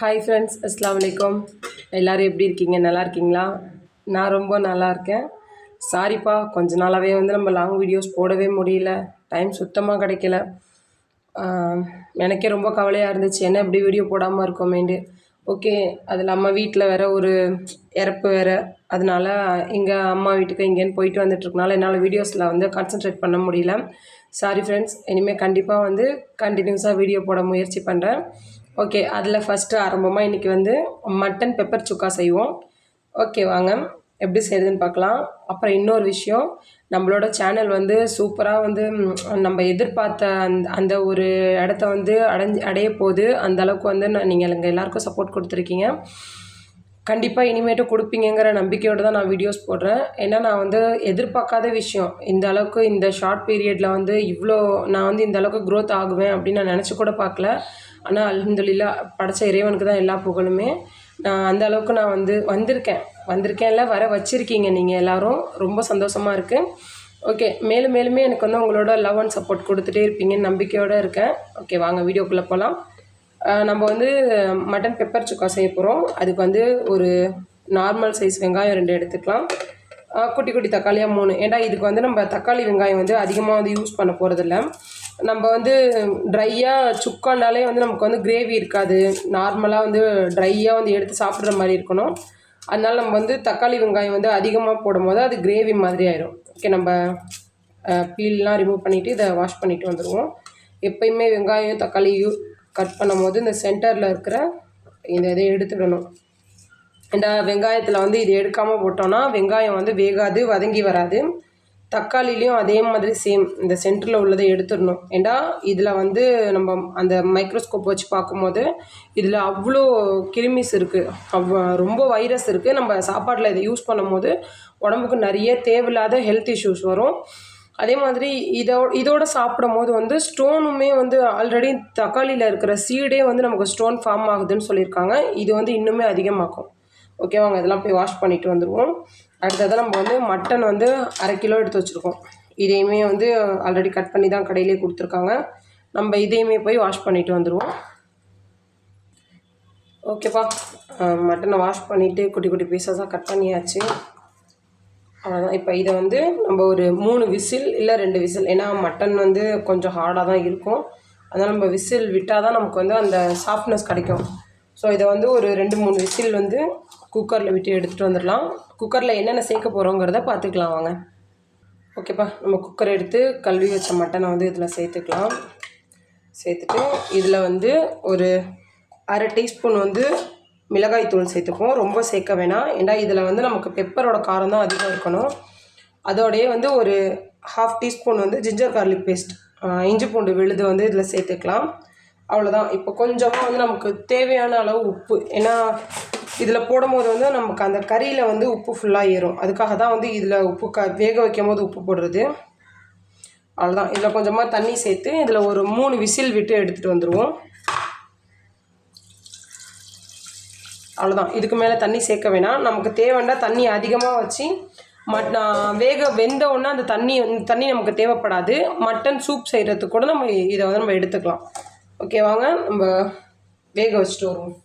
Hi friends அஸ்லாம் வலைக்கம் எல்லோரும் எப்படி இருக்கீங்க? நல்லா இருக்கீங்களா? நான் ரொம்ப நல்லா இருக்கேன். சாரிப்பா கொஞ்ச நாளாகவே வந்து நம்ம லாங் வீடியோஸ் போடவே முடியல. டைம் சுத்தமாக கிடைக்கல. எனக்கே ரொம்ப கவலையாக இருந்துச்சு. என்ன இப்படி வீடியோ போடாமல் இருக்கோமேண்டு ஓகே அது இல்லாமல் வீட்டில் வேற ஒரு இறப்பு வேறு. அதனால் இங்கே அம்மா வீட்டுக்கு இங்கேன்னு போயிட்டு வந்துட்டுருக்கனால என்னால் வீடியோஸில் வந்து கான்சென்ட்ரேட் பண்ண முடியல. சாரி ஃப்ரெண்ட்ஸ் இனிமேல் கண்டிப்பாக வந்து கண்டினியூஸாக வீடியோ போட முயற்சி பண்ணுறேன் ஓகே அதில் ஃபஸ்ட்டு ஆரம்பமாக இன்றைக்கி வந்து மட்டன் பெப்பர் சுக்கா செய்வோம். ஓகே வாங்க எப்படி செய்யுதுன்னு பார்க்கலாம். அப்புறம் இன்னொரு விஷயம் நம்மளோட சேனல் வந்து சூப்பராக வந்து நம்ம எதிர்பார்த்த அந்த அந்த ஒரு இடத்த வந்து அடைஞ்சு அடைய போகுது அந்த அளவுக்கு வந்து நான் நீங்கள் எங்கள் எல்லாேருக்கும் சப்போர்ட் கொடுத்துருக்கீங்க. கண்டிப்பாக இனிமேட்டு கொடுப்பீங்கிற நம்பிக்கையோடு தான் நான் வீடியோஸ் போடுறேன். ஏன்னா நான் வந்து எதிர்பார்க்காத விஷயம். இந்த அளவுக்கு இந்த ஷார்ட் பீரியடில் வந்து இவ்வளோ நான் வந்து இந்த அளவுக்கு க்ரோத் ஆகுவேன் அப்படின்னு நான் நினச்சி கூட பார்க்கல. ஆனால் அலமதுல்லா படைச்ச இறைவனுக்கு தான் எல்லா புகழுமே. நான் அந்த அளவுக்கு நான் வந்து வந்திருக்கேன். வந்திருக்கேன்ல வர வச்சுருக்கீங்க நீங்கள் எல்லோரும். ரொம்ப சந்தோஷமாக இருக்குது ஓகே மேலும் மேலுமே எனக்கு வந்து உங்களோட லவ் அண்ட் சப்போர்ட் கொடுத்துட்டே இருப்பீங்கன்னு நம்பிக்கையோடு இருக்கேன். ஓகே வாங்க வீடியோக்குள்ளே போகலாம் நம்ம வந்து மட்டன் பெப்பர் சுக்கா செய்ய போகிறோம் அதுக்கு வந்து ஒரு நார்மல் சைஸ் வெங்காயம் ரெண்டு எடுத்துக்கலாம். குட்டி குட்டி தக்காளியாக மூணு. ஏன்டா இதுக்கு வந்து நம்ம தக்காளி வெங்காயம் வந்து அதிகமாக வந்து யூஸ் பண்ண போகிறதில்ல நம்ம வந்து ட்ரையாக சுக்கானாலே வந்து நமக்கு வந்து கிரேவி இருக்காது. நார்மலாக வந்து ட்ரையாக வந்து எடுத்து சாப்பிட்ற மாதிரி இருக்கணும். அதனால் நம்ம வந்து தக்காளி வெங்காயம் வந்து அதிகமாக போடும்போது அது கிரேவி மாதிரி ஆயிடும் ஓகே நம்ம பீல்லாம் ரிமூவ் பண்ணிவிட்டு இதை வாஷ் பண்ணிவிட்டு வந்துடுவோம் எப்பயுமே வெங்காயம் தக்காளி யூ கட் பண்ணும்போது இந்த சென்டரில் இருக்கிற இந்த இதை எடுத்துடணும். இந்த வெங்காயத்தில் வந்து இது எடுக்காமல் போட்டோம்னா வெங்காயம் வந்து வேகாது வதங்கி வராது. தக்காளிலையும் அதே மாதிரி சேம் இந்த சென்டரில் உள்ளதை எடுத்துடணும். ஏண்டா? இதில் வந்து நம்ம அந்த மைக்ரோஸ்கோப் வச்சு பார்க்கும்போது இதில் அவ்வளோ கிருமிஸ் இருக்குது அவ் ரொம்ப வைரஸ் இருக்குது நம்ம சாப்பாட்டில் இதை யூஸ் பண்ணும்போது உடம்புக்கு நிறைய தேவையில்லாத ஹெல்த் இஷ்யூஸ் வரும். அதே மாதிரி இதோ இதோட சாப்பிடும் போது வந்து ஸ்டோனுமே வந்து ஆல்ரெடி தக்காளியில் இருக்கிற சீடே வந்து நமக்கு ஸ்டோன் ஃபார்ம் ஆகுதுன்னு சொல்லியிருக்காங்க. இது வந்து இன்னுமே அதிகமாக்கும். ஓகேவாங்க இதெல்லாம் போய் வாஷ் பண்ணிட்டு வந்துடுவோம் அடுத்ததாக நம்ம வந்து மட்டன் வந்து அரை கிலோ எடுத்து வச்சுருக்கோம். இதையுமே வந்து ஆல்ரெடி கட் பண்ணி தான் கடையிலே கொடுத்துருக்காங்க. நம்ம இதையுமே போய் வாஷ் பண்ணிவிட்டு வந்துடுவோம் ஓகேப்பா மட்டனை வாஷ் பண்ணிவிட்டு குட்டி குட்டி பீசஸாக கட் பண்ணியாச்சு. அவ்வளோதான் இப்போ இதை வந்து நம்ம ஒரு மூணு விசில் இல்லை ரெண்டு விசில் ஏன்னா மட்டன் வந்து கொஞ்சம் ஹார்டாக தான் இருக்கும். அதனால் நம்ம விசில் விட்டால் தான் நமக்கு வந்து அந்த சாஃப்ட்னஸ் கிடைக்கும். ஸோ இதை வந்து ஒரு ரெண்டு மூணு விசில் வந்து குக்கரில் விட்டு எடுத்துகிட்டு வந்துடலாம். குக்கரில் என்னென்ன சேர்க்க போகிறோங்கிறத பார்த்துக்கலாம் வாங்க. ஓகேப்பா. நம்ம குக்கர் எடுத்து கல்வி வச்ச மட்டனை வந்து இதில் சேர்த்துக்கலாம். சேர்த்துட்டு இதில் வந்து ஒரு அரை டீஸ்பூன் வந்து மிளகாய் தூள் சேர்த்துப்போம். ரொம்ப சேர்க்க வேணாம். ஏன்னா இதில் வந்து நமக்கு பெப்பரோட காரம் தான் அதிகம் இருக்கணும். அதோடையே வந்து ஒரு ஹாஃப் டீஸ்பூன் வந்து ஜிஞ்சர் கார்லிக் பேஸ்ட் இஞ்சி பூண்டு விழுது வந்து இதில் சேர்த்துக்கலாம். அவ்வளோதான் இப்போ கொஞ்சமாக வந்து நமக்கு தேவையான அளவு உப்பு. ஏன்னா இதில் போடும்போது வந்து நமக்கு அந்த கறியில் வந்து உப்பு ஃபுல்லாக ஏறும். அதுக்காக தான் வந்து இதில் உப்பு க வேக வைக்கும் போது உப்பு போடுறது. அவ்வளோதான் இதில் கொஞ்சமாக தண்ணி சேர்த்து இதில் ஒரு மூணு விசில் விட்டு எடுத்துகிட்டு வந்துடுவோம் அவ்வளோதான் இதுக்கு மேலே தண்ணி சேர்க்க வேணாம். நமக்கு தேவைன்னா தண்ணி அதிகமாக வச்சு மட் நான் வேக வெந்த உடனே அந்த தண்ணி தண்ணி நமக்கு தேவைப்படாது. மட்டன் சூப் செய்கிறதுக்கு கூட நம்ம இதை வந்து நம்ம எடுத்துக்கலாம். ஓகே வாங்க நம்ம வேக வச்சுட்டு வருவோம்.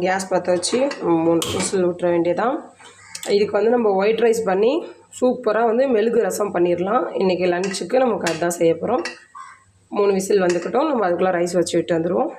கேஸ் பற்ற வச்சு மூணு விசில் விட்டுற வேண்டியதான் இதுக்கு வந்து நம்ம ஒயிட் ரைஸ் பண்ணி சூப்பராக வந்து மெழுகு ரசம் பண்ணிடலாம் இன்றைக்கி லன்ச்சுக்கு நமக்கு அதுதான் செய்ய போகிறோம் மூணு விசில் வந்துக்கிட்டோம். நம்ம அதுக்குள்ளே ரைஸ் வச்சு விட்டு வந்துடுவோம்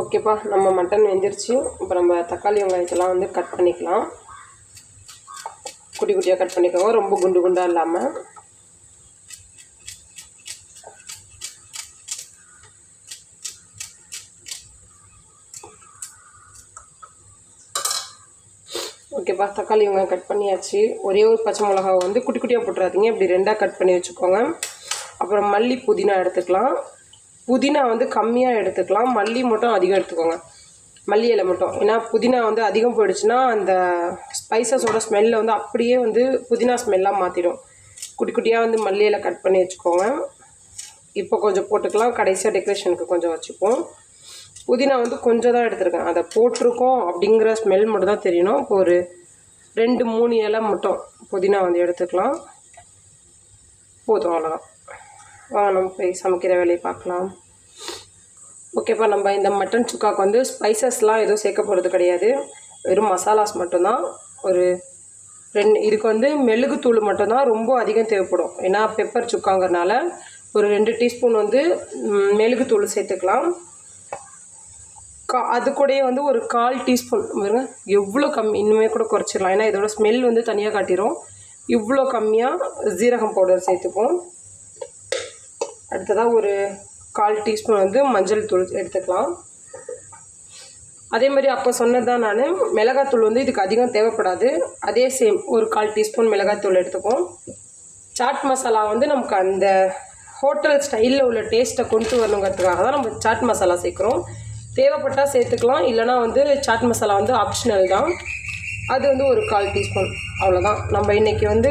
ஓகேப்பா நம்ம மட்டன் வெந்துருச்சு. இப்போ நம்ம தக்காளி வெங்காயத்தெல்லாம் வந்து கட் பண்ணிக்கலாம். குட்டி குட்டியாக கட் பண்ணிக்கோங்க. ரொம்ப குண்டு குண்டாக இல்லாமல் ஓகேப்பா தக்காளி வெங்காயம் கட் பண்ணியாச்சு. ஒரே ஒரு பச்சை மிளகாவை வந்து குட்டி குட்டியாக போட்டுறாதீங்க. இப்படி ரெண்டாக கட் பண்ணி வச்சுக்கோங்க. அப்புறம் மல்லி புதினா எடுத்துக்கலாம். புதினா வந்து கம்மியாக எடுத்துக்கலாம். மல்லி மட்டும் அதிகம் எடுத்துக்கோங்க. மல்லி இலை மட்டும். ஏன்னா புதினா வந்து அதிகம் போயிடுச்சுன்னா அந்த ஸ்பைசஸோட ஸ்மெல்லை வந்து அப்படியே வந்து புதினா ஸ்மெல்லாக மாற்றிடும் குட்டி குட்டியாக வந்து மல்லி இலை கட் பண்ணி வச்சுக்கோங்க. இப்போ கொஞ்சம் போட்டுக்கலாம். கடைசியாக டெக்கரேஷனுக்கு கொஞ்சம் வச்சுப்போம். புதினா வந்து கொஞ்சம் தான் எடுத்துருக்கேன். அதை போட்டிருக்கோம் அப்படிங்கிற ஸ்மெல் மட்டும் தான் தெரியணும். இப்போ ஒரு ரெண்டு மூணு இலை மட்டும் புதினா வந்து எடுத்துக்கலாம். போதும் அவ்வளோதான் வாங்க நம்ம போய் சமைக்கிற வேலையை பார்க்கலாம். ஓகேப்பா நம்ம இந்த மட்டன் சுக்காவுக்கு வந்து ஸ்பைசஸ்லாம் எதுவும் சேர்க்க போகிறது கிடையாது. வெறும் மசாலாஸ் மட்டும்தான். ஒரு ரெண்டு இதுக்கு வந்து மெழுகுத்தூள் மட்டும்தான் ரொம்ப அதிகம் தேவைப்படும். ஏன்னா பெப்பர் சுக்காங்கிறனால ஒரு ரெண்டு டீஸ்பூன் வந்து மெழுகுத்தூள் சேர்த்துக்கலாம். கா அது கூடயே வந்து ஒரு கால் டீஸ்பூன் பாருங்க எவ்வளோ கம்மி இன்னுமே கூட குறைச்சிடலாம். ஏன்னா இதோட ஸ்மெல் வந்து தனியாக காட்டிடும் இவ்வளோ கம்மியாக ஜீரகம் பவுடர் சேர்த்துப்போம். அடுத்ததாக ஒரு கால் டீஸ்பூன் வந்து மஞ்சள் தூள் எடுத்துக்கலாம். அதே மாதிரி அப்போ சொன்னது தான் நான் மிளகாத்தூள் வந்து இதுக்கு அதிகம் தேவைப்படாது. அதே சேம் ஒரு கால் டீஸ்பூன் மிளகாத்தூள் எடுத்துப்போம். சாட் மசாலா வந்து நமக்கு அந்த ஹோட்டல் ஸ்டைலில் உள்ள டேஸ்ட்டை கொண்டு வரணுங்கிறதுக்காக தான் நம்ம சாட் மசாலா சேர்க்குறோம். தேவைப்பட்டால் சேர்த்துக்கலாம். இல்லைனா வந்து சாட் மசாலா வந்து ஆப்ஷனல் தான். அது வந்து ஒரு கால் டீஸ்பூன் அவ்வளோதான் நம்ம இன்றைக்கி வந்து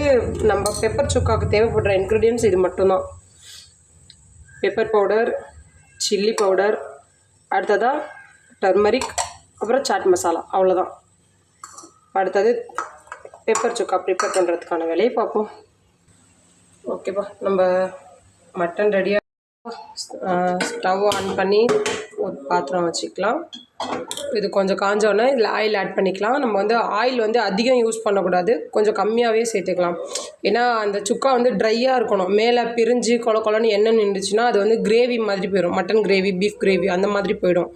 நம்ம பெப்பர் சுக்காவுக்கு தேவைப்படுற இன்க்ரீடியன்ஸ் இது மட்டும்தான். பெப்பர் பவுடர் சில்லி பவுடர் அடுத்ததாக டர்மரிக் அப்புறம் சாட் மசாலா அவ்வளோதான் அடுத்தது பெப்பர் சுக்கா ப்ரிப்பேர் பண்ணுறதுக்கான வேலையை பார்ப்போம். ஓகேப்பா நம்ம மட்டன் ரெடியாக ஸ்டவ் ஆன் பண்ணி ஒரு பாத்திரம் வச்சுக்கலாம். இது கொஞ்சம் காஞ்சோடனே இதில் ஆயில் ஆட் பண்ணிக்கலாம். நம்ம வந்து ஆயில் வந்து அதிகம் யூஸ் பண்ணக்கூடாது. கொஞ்சம் கம்மியாகவே சேர்த்துக்கலாம். ஏன்னா அந்த சுக்கா வந்து ட்ரையாக இருக்கணும். மேலே பிரிஞ்சு கொல கொலன்னு எண்ணெய் நின்றுச்சுன்னா அது வந்து கிரேவி மாதிரி போயிடும். மட்டன் கிரேவி பீஃப் கிரேவி அந்த மாதிரி போயிடும்.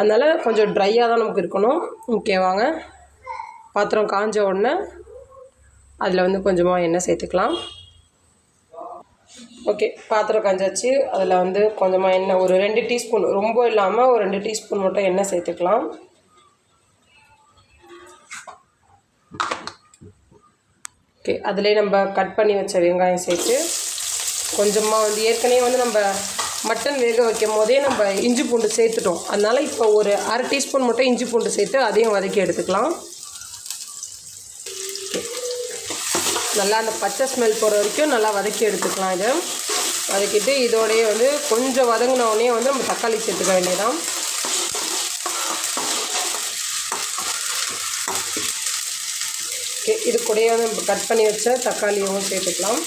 அதனால் கொஞ்சம் ட்ரையாக தான் நமக்கு இருக்கணும். ஓகே வாங்க. பாத்திரம் காஞ்ச உடனே அதில் வந்து கொஞ்சமாக எண்ணெய் சேர்த்துக்கலாம். ஓகே பாத்திரம் காஞ்சாச்சு அதில் வந்து கொஞ்சமாக எண்ணெய் ஒரு ரெண்டு டீஸ்பூன் ரொம்ப இல்லாமல் ஒரு ரெண்டு டீஸ்பூன் மட்டும் எண்ணெய் சேர்த்துக்கலாம். ஓகே அதிலே நம்ம கட் பண்ணி வச்ச வெங்காயம் சேர்த்து கொஞ்சமாக வந்து ஏற்கனவே வந்து நம்ம மட்டன் வேக வைக்கும் போதே நம்ம இஞ்சி பூண்டு சேர்த்துட்டோம். அதனால் இப்போ ஒரு அரை டீஸ்பூன் மட்டும் இஞ்சி பூண்டு சேர்த்து அதையும் வதக்கி எடுத்துக்கலாம். நல்லா அந்த பச்சை ஸ்மெல் போகிற வரைக்கும் நல்லா வதக்கி எடுத்துக்கலாம் இதை. வதக்கிட்டு இதோடையே வந்து கொஞ்சம் வதங்கின உடனே வந்து நம்ம தக்காளி சேர்த்துக்க வேண்டியதான் ஓகே இது கூடயே வந்து நம்ம கட் பண்ணி வச்ச தக்காளியும் சேர்த்துக்கலாம்.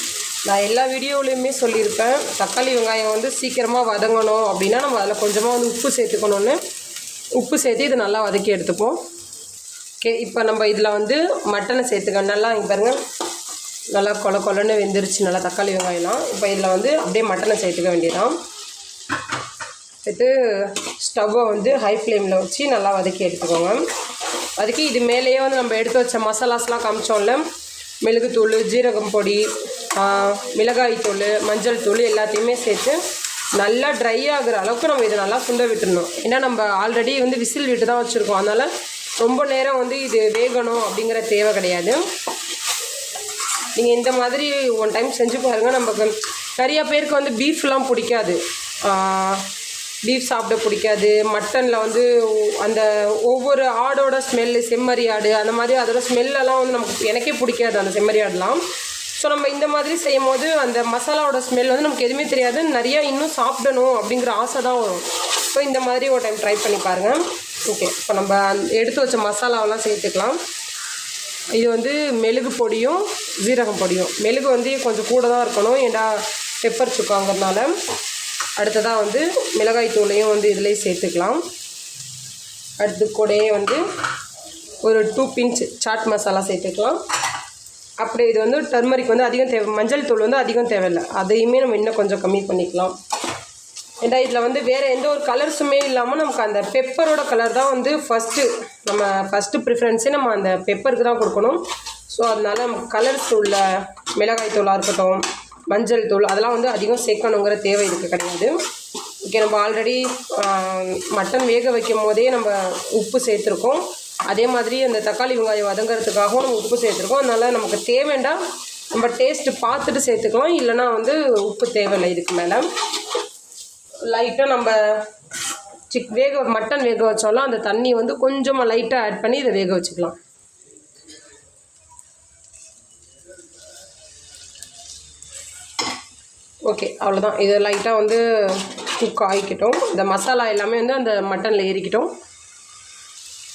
நான் எல்லா வீடியோவிலையுமே சொல்லியிருப்பேன் தக்காளி வெங்காயம் வந்து சீக்கிரமாக வதங்கணும் அப்படின்னா நம்ம அதில் கொஞ்சமாக வந்து உப்பு சேர்த்துக்கணுன்னு உப்பு சேர்த்து இது நல்லா வதக்கி எடுத்துப்போம். ஓகே இப்போ நம்ம இதில் வந்து மட்டனை சேர்த்துக்க நல்லா இங்கே பாருங்கள் நல்லா கொல கொலன்னு வெந்துருச்சு நல்லா தக்காளி வெங்காயம்லாம். இப்போ இதில் வந்து அப்படியே மட்டனை சேர்த்துக்க வேண்டியதான் சேர்த்து ஸ்டவ்வை வந்து ஹை ஃப்ளேமில் வச்சு நல்லா வதக்கி எடுத்துக்கோங்க. வதக்கி இது மேலேயே வந்து நம்ம எடுத்து வச்ச மசாலாஸ்லாம் காமிச்சோம்ல. மிளகுத்தூள் ஜீரகம் பொடி மிளகாய் தூள் மஞ்சள் தூள் எல்லாத்தையுமே சேர்த்து நல்லா ட்ரை ஆகுற அளவுக்கு நம்ம இதை நல்லா சுண்ட விட்டுருணும் ஏன்னா நம்ம ஆல்ரெடி வந்து விசில் விட்டு தான் வச்சுருக்கோம். அதனால் ரொம்ப நேரம் வந்து இது வேகணும் அப்படிங்கிற தேவை கிடையாது. நீங்கள் இந்த மாதிரி ஒன் டைம் செஞ்சு பாருங்கள் நமக்கு நிறைய பேருக்கு வந்து பீஃப்லாம் பிடிக்காது. பீஃப் சாப்பிட பிடிக்காது. மட்டனில் வந்து அந்த ஒவ்வொரு ஆடோட ஸ்மெல்லு செம்மறி ஆடு அந்த மாதிரி அதோட ஸ்மெல்லெல்லாம் வந்து நமக்கு எனக்கே பிடிக்காது அந்த செம்மறி ஆடுலாம். ஸோ நம்ம இந்த மாதிரி செய்யும் போது அந்த மசாலாவோட ஸ்மெல் வந்து நமக்கு எதுவுமே தெரியாது. நிறையா இன்னும் சாப்பிடணும் அப்படிங்கிற ஆசை தான் வரும். ஸோ இந்த மாதிரி ஒரு டைம் ட்ரை பண்ணி பாருங்கள் ஓகே இப்போ நம்ம எடுத்து வச்ச மசாலாவெல்லாம் சேர்த்துக்கலாம். இது வந்து மெழுகு பொடியும் ஜீரகம் பொடியும். மெழுகு வந்து கொஞ்சம் கூட தான் இருக்கணும் ஏன்டா பெப்பர் சுக்காங்கிறதுனால அடுத்ததாக வந்து மிளகாய் தூளையும் வந்து இதிலே சேர்த்துக்கலாம். அடுத்து கூடயே வந்து ஒரு டூ பிஞ்ச் சாட் மசாலா சேர்த்துக்கலாம். அப்படியே இது வந்து டர்மரிக் வந்து அதிகம் தேவை மஞ்சள் தூள் வந்து அதிகம் தேவையில்லை. அதையுமே நம்ம இன்னும் கொஞ்சம் கம்மி பண்ணிக்கலாம். ஏன்னா இதில் வந்து வேறு எந்த ஒரு கலர்ஸுமே இல்லாமல் நமக்கு அந்த பெப்பரோட கலர் தான் வந்து ஃபஸ்ட்டு நம்ம ஃபஸ்ட்டு ப்ரிஃபரன்ஸே நம்ம அந்த பெப்பருக்கு தான் கொடுக்கணும். ஸோ அதனால நமக்கு கலர்ஸ் உள்ள மிளகாய் தூளாக இருக்கட்டும் மஞ்சள் தூள் அதெல்லாம் வந்து அதிகம் சேர்க்கணுங்கிற தேவை இதுக்கு கிடையாது. ஓகே நம்ம ஆல்ரெடி மட்டன் வேக வைக்கும் போதே நம்ம உப்பு சேர்த்துருக்கோம். அதே மாதிரி அந்த தக்காளி வெங்காயம் வதங்கிறதுக்காகவும் நம்ம உப்பு சேர்த்துருக்கோம். அதனால் நமக்கு தேவைண்டா நம்ம டேஸ்ட்டு பார்த்துட்டு சேர்த்துக்கலாம். இல்லைனா வந்து உப்பு தேவையில்லை இதுக்கு மேலே. லைட்டாக நம்ம சிக் வேக மட்டன் வேக வச்சாலும் அந்த தண்ணி வந்து கொஞ்சமாக லைட்டாக ஆட் பண்ணி இதை வேக வச்சுக்கலாம். ஓகே அவ்வளோதான் இது லைட்டாக வந்து குக் ஆகிக்கிட்டோம். இந்த மசாலா எல்லாமே வந்து அந்த மட்டனில் ஏறிக்கிட்டோம்.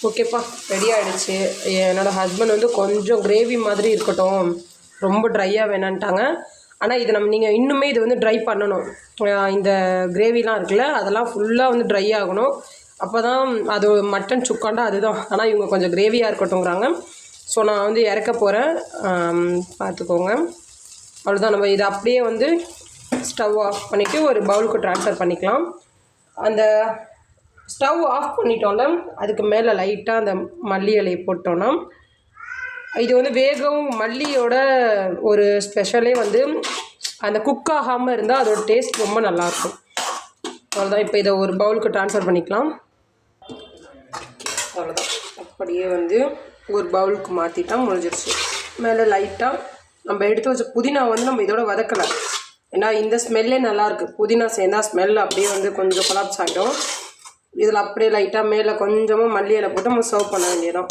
ஓகேப்பா ரெடி ஆகிடுச்சு என்னோடய ஹஸ்பண்ட் வந்து கொஞ்சம் கிரேவி மாதிரி இருக்கட்டும். ரொம்ப ட்ரையாக வேணான்ட்டாங்க. ஆனால் இது நம்ம நீங்கள் இன்னுமே இது வந்து ட்ரை பண்ணணும். இந்த கிரேவிலாம் இருக்குல்ல அதெல்லாம் ஃபுல்லாக வந்து ட்ரை ஆகணும். அப்போ தான் அது மட்டன் சுக்காண்டா அதுதான். ஆனால் இவங்க கொஞ்சம் கிரேவியாக இருக்கட்டும்ங்கிறாங்க. ஸோ நான் வந்து இறக்க போகிறேன் பார்த்துக்கோங்க. அவ்வளோதான் நம்ம இதை அப்படியே வந்து ஸ்டவ் ஆஃப் பண்ணிவிட்டு ஒரு பவுலுக்கு ட்ரான்ஸ்ஃபர் பண்ணிக்கலாம். அந்த ஸ்டவ் ஆஃப் பண்ணிட்டோம்னா அதுக்கு மேலே லைட்டாக அந்த மல்லி இலையை போட்டோன்னா இது வந்து வேகவும் மல்லியோட ஒரு ஸ்பெஷலே வந்து அந்த குக் ஆகாமல் இருந்தால் அதோட டேஸ்ட் ரொம்ப நல்லாயிருக்கும் அவ்வளோதான் இப்போ இதை ஒரு பவுலுக்கு ட்ரான்ஸ்ஃபர் பண்ணிக்கலாம். அவ்வளோதான் அப்படியே வந்து ஒரு பவுலுக்கு மாற்றிட்டா முடிஞ்சிருச்சு. மேலே லைட்டாக நம்ம எடுத்து வச்ச புதினா வந்து நம்ம இதோட வதக்கலை. ஏன்னா இந்த ஸ்மெல்லே நல்லாயிருக்கு புதினா சேர்ந்தா ஸ்மெல் அப்படியே வந்து கொஞ்சம் கொலாப்ஸ் ஆகிடும் இதில் அப்படியே லைட்டாக மேலே கொஞ்சமாக மல்லி இலை போட்டு நம்ம சர்வ் பண்ண வேண்டியதான்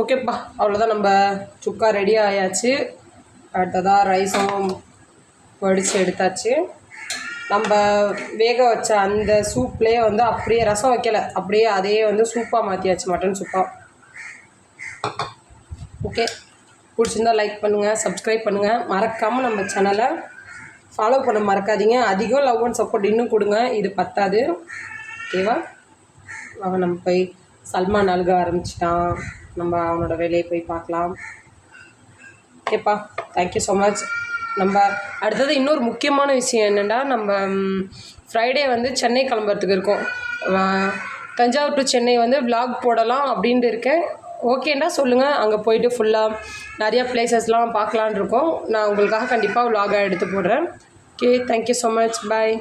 ஓகேப்பா அவ்வளோதான் நம்ம சுக்கா ரெடி ஆயாச்சு. அடுத்ததாக ரைஸும் வடித்து எடுத்தாச்சு. நம்ம வேக வச்ச அந்த சூப்லேயே வந்து அப்படியே ரசம் வைக்கல. அப்படியே அதையே வந்து சூப்பாக மாற்றியாச்சு மட்டன் சூப்பாக ஓகே. பிடிச்சிருந்தா லைக் பண்ணுங்கள் சப்ஸ்கிரைப் பண்ணுங்கள் மறக்காமல் நம்ம சேனலை ஃபாலோ பண்ண மறக்காதீங்க. அதிகம் லவ் அண்ட் சப்போர்ட் இன்னும் கொடுங்க. இது பத்தாது. ஓகேவா? அவன் நம்ம போய் சல்மான் அழுக ஆரம்பிச்சிட்டான். நம்ம அவனோட வேலையை போய் பார்க்கலாம். ஓகேப்பா தேங்க்யூ ஸோ மச் நம்ம அடுத்தது இன்னொரு முக்கியமான விஷயம் என்னென்னா நம்ம ஃப்ரைடே வந்து சென்னை கிளம்புறதுக்கு இருக்கோம். தஞ்சாவூர் டு சென்னை வந்து vlog போடலாம் அப்படின்ட்டு இருக்கேன். ஓகேண்டா சொல்லுங்கள் அங்கே போயிட்டு ஃபுல்லாக நிறையா பிளேசஸ்லாம் பார்க்கலான் இருக்கோம். நான் உங்களுக்காக கண்டிப்பாக விளாகாக எடுத்து போடுறேன். Okay thank you so much bye